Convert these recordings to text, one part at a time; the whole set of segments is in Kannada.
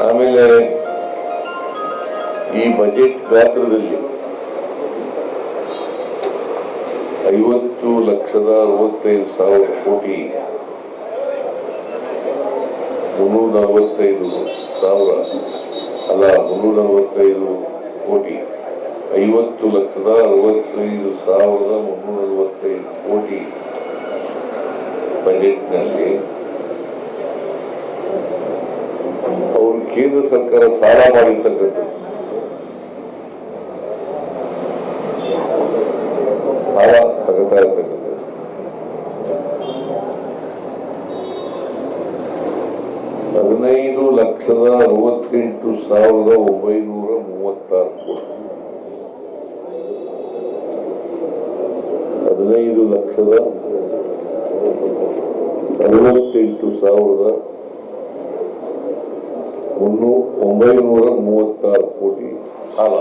ಆಮೇಲೆ ಈ ಬಜೆಟ್ ಗಾತ್ರದಲ್ಲಿ ಐವತ್ತು ಲಕ್ಷದ ಅರವತ್ತೈದು ಸಾವಿರ ಕೋಟಿ ಮುನ್ನೂರ ನಲವತ್ತೈದು ಸಾವಿರ ಅಲ್ಲ, ಮುನ್ನೂರ ನಲವತ್ತೈದು ಕೋಟಿ. ಐವತ್ತು ಲಕ್ಷದ ಅರವತ್ತೈದು ಸಾವಿರದ ಮುನ್ನೂರ ನಲವತ್ತೈದು ಕೋಟಿ ಬಜೆಟ್ನಲ್ಲಿ ಕೇಂದ್ರ ಸರ್ಕಾರ ಸಾಲ ಮಾಡಿರ್ತಕ್ಕಂಥದ್ದು. ಸಾಲ ತಗೋತಾ ಇರ್ತಕ್ಕಂಥದ್ದು. ಹದಿನೈದು ಲಕ್ಷದ ಅರವತ್ತೆಂಟು ಸಾವಿರದ ಒಂಬೈನೂರ ಮೂವತ್ತಾರು ಕೋಟಿ. ಹದಿನೈದು ಲಕ್ಷದ ಅರವತ್ತೆಂಟು ಸಾವಿರದ ಒಂಬೈನೂರ ಮೂವತ್ತಾರು ಕೋಟಿ ಸಾಲ.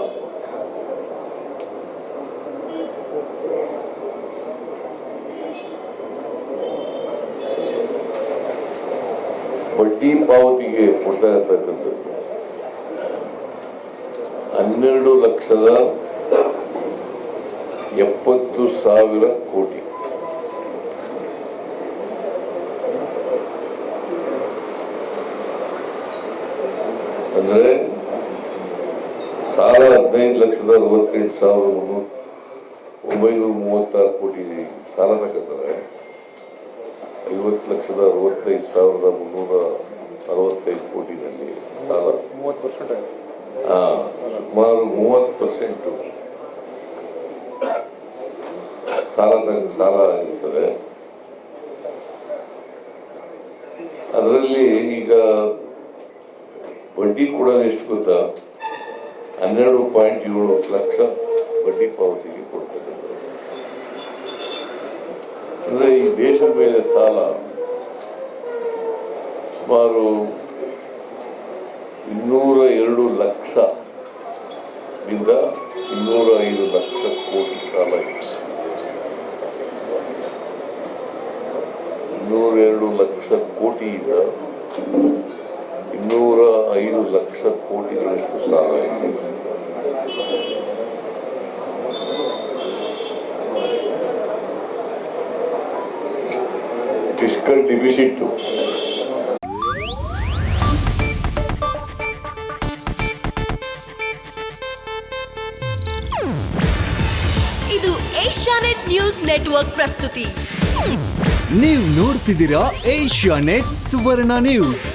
ಬಡ್ಡಿ ಪಾವತಿಗೆ ಕೊಡ್ತಾ ಇರ್ತಕ್ಕಂಥದ್ದು. ಹನ್ನೆರಡು ಲಕ್ಷದ ಎಪ್ಪತ್ತು ಸಾವಿರ ಕೋಟಿ. ಅಂದ್ರೆ ಸಾಲ ಹದಿನೈದು ಲಕ್ಷದ ಅರವತ್ತೆಂಟು ಸಾವಿರದ ಒಂಬೈನೂರ ಮೂವತ್ತಾರು ಕೋಟಿ ಸಾಲ ತಗೋತಾರೆ. ಐವತ್ತು ಲಕ್ಷದ ಅರವತ್ತೈದು ಸಾವಿರದ ಮುನ್ನೂರ ಅರವತ್ತೈದು ಕೋಟಿನಲ್ಲಿ ಸಾಲ. ಸುಮಾರು ಮೂವತ್ತು ಪರ್ಸೆಂಟು ಸಾಲ ತಗ ಸಾಲ ಆಗಿರ್ತದೆ ಅದರಲ್ಲಿ ಈಗ ಬಡ್ಡಿ ಕೂಡ ಎಷ್ಟು ಗೊತ್ತಾ? ಹನ್ನೆರಡು ಪಾಯಿಂಟ್ ಏಳು ಲಕ್ಷ ಬಡ್ಡಿ ಪಾವತಿಗೆ ಕೊಡ್ತಕ್ಕಂಥದ್ದು ಅಂದ್ರೆ ಈ ದೇಶದ ಮೇಲೆ ಸಾಲ ಸುಮಾರು ಇನ್ನೂರ ಎರಡು ಲಕ್ಷ ಇಂದ ಇನ್ನೂರ ಐದು ಲಕ್ಷ ಕೋಟಿ ಸಾಲ ಇದೆ. ಇನ್ನೂರ ಎರಡು ಲಕ್ಷ ಕೋಟಿಯಿಂದ ಇನ್ನೂರ ಐದು ಲಕ್ಷ ಕೋಟಿಗಳಷ್ಟು ಸಾಲ ಇದೆ. ಫಿಸ್ಕಲ್ ಡಿಫಿಸಿಟ್ ಇದು ಏಷ್ಯಾನೆಟ್ ನ್ಯೂಸ್ ನೆಟ್ವರ್ಕ್ ಪ್ರಸ್ತುತಿ. ನೀವು ನೋಡ್ತಿದ್ದೀರಾ ಏಷ್ಯಾ ನೆಟ್ ಸುವರ್ಣ ನ್ಯೂಸ್.